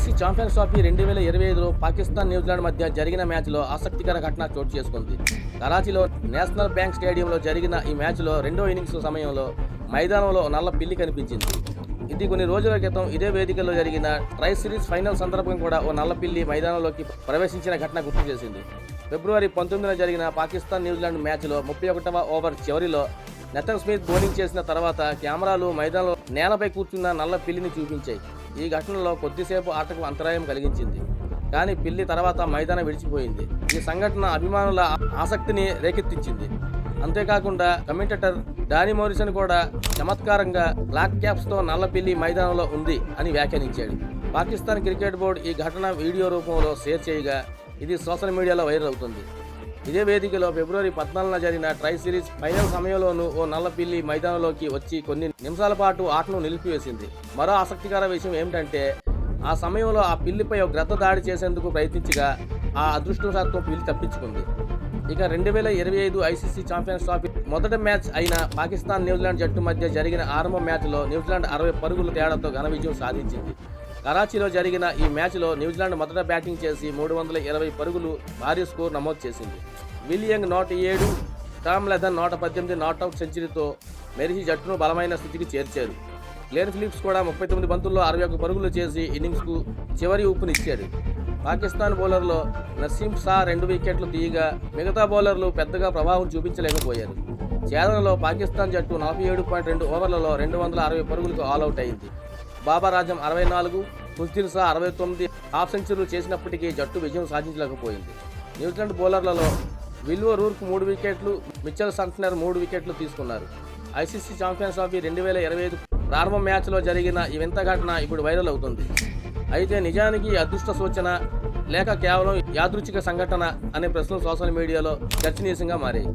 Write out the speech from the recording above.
ICC champions trophy రెండు వేల ఇరవై ఐదులో పాకిస్తాన్ న్యూజిలాండ్ మధ్య జరిగిన మ్యాచ్లో ఆసక్తికర ఘటన చోటు చేసుకుంది. కరాచీలో నేషనల్ బ్యాంక్ స్టేడియంలో జరిగిన ఈ మ్యాచ్లో రెండో ఇన్నింగ్స్ సమయంలో మైదానంలో నల్ల పిల్లి కనిపించింది. ఇది కొన్ని రోజుల క్రితం ఇదే వేదికలో జరిగిన ట్రై సిరీస్ ఫైనల్ సందర్భం కూడా ఓ నల్ల పిల్లి మైదానంలోకి ప్రవేశించిన ఘటన గుర్తు చేసింది ఫిబ్రవరి పంతొమ్మిదిన జరిగిన పాకిస్తాన్ న్యూజిలాండ్ మ్యాచ్లో ముప్పై ఒకటవ ఓవర్ చివరిలో నెతన్ స్మిత్ బౌలింగ్ చేసిన తర్వాత కెమెరాలు మైదానంలో నేలపై కూర్చున్న నల్ల పిల్లిని చూపించాయి. ఈ ఘటనలో కొద్దిసేపు ఆటకు అంతరాయం కలిగించింది. కానీ పిల్లి తర్వాత మైదానం విడిచిపోయింది. ఈ సంఘటన అభిమానుల ఆసక్తిని రేకెత్తించింది. అంతేకాకుండా కమెంటేటర్ డానీ మోరిసన్ కూడా చమత్కారంగా బ్లాక్ క్యాప్స్తో నల్ల పిల్లి మైదానంలో ఉంది అని వ్యాఖ్యానించాడు. పాకిస్తాన్ క్రికెట్ బోర్డు ఈ ఘటన వీడియో రూపంలో షేర్ చేయగా ఇది సోషల్ మీడియాలో వైరల్ అవుతుంది. ఇదే వేదికలో ఫిబ్రవరి పద్నాలుగున జరిగిన ట్రై సిరీస్ ఫైనల్ సమయంలోనూ ఓ నల్లపిల్లి మైదానంలోకి వచ్చి కొన్ని నిమిషాల పాటు ఆటను నిలిపివేసింది. మరో ఆసక్తికర విషయం ఏమిటంటే ఆ సమయంలో ఆ పిల్లిపై ఒక గ్రద్ద దాడి చేసేందుకు ప్రయత్నించగా ఆ అదృష్టవశాత్తు పిల్లి తప్పించుకుంది. ఇక రెండు వేల ఇరవై ఐదు ఐసీసీ ఛాంపియన్స్ ట్రోఫీ మొదటి మ్యాచ్ అయిన పాకిస్తాన్ న్యూజిలాండ్ జట్టు మధ్య జరిగిన ఆరంభ మ్యాచ్లో న్యూజిలాండ్ అరవై పరుగుల తేడాతో ఘన విజయం సాధించింది. కరాచీలో జరిగిన ఈ మ్యాచ్లో న్యూజిలాండ్ మొదట బ్యాటింగ్ చేసి మూడు వందల ఇరవై పరుగులు భారీ స్కోర్ నమోదు చేసింది. విలియంగ్ నూట ఏడు టామ్ లెథన్ నూట పద్దెనిమిది నాట్అవుట్ సెంచరీతో మెరిసి జట్టును బలమైన స్థితికి చేర్చారు. గ్లేన్ ఫిలిప్స్ కూడా ముప్పై తొమ్మిది బంతుల్లో అరవై ఒక్క పరుగులు చేసి ఇన్నింగ్స్కు చివరి ఊపునిచ్చాడు. పాకిస్తాన్ బౌలర్లో నసీం షా రెండు వికెట్లు తీయగా మిగతా బౌలర్లు పెద్దగా ప్రభావం చూపించలేకపోయారు. చేదనలో పాకిస్తాన్ జట్టు నలభై ఏడు పాయింట్ రెండు ఓవర్లలో రెండు వందల అరవై పరుగులకు ఆల్అవుట్ అయింది. బాబా రాజం అరవై నాలుగు కుస్దిల్ షా అరవై తొమ్మిది హాఫ్ సెంచరీలు చేసినప్పటికీ జట్టు విజయం సాధించలేకపోయింది. న్యూజిలాండ్ బౌలర్లలో విల్వో రూర్క్ మూడు వికెట్లు మిచ్చల్ సంట్నర్ మూడు వికెట్లు తీసుకున్నారు. ఐసీసీ ఛాంపియన్స్ ట్రోఫీ రెండు వేల ఇరవై ఐదు ప్రారంభ మ్యాచ్లో జరిగిన ఈ వింత ఘటన ఇప్పుడు వైరల్ అవుతుంది. అయితే నిజానికి అదృష్ట సూచన లేక కేవలం యాదృచ్ఛిక సంఘటన అనే ప్రశ్నలు సోషల్ మీడియాలో చర్చనీయంగా మారాయి.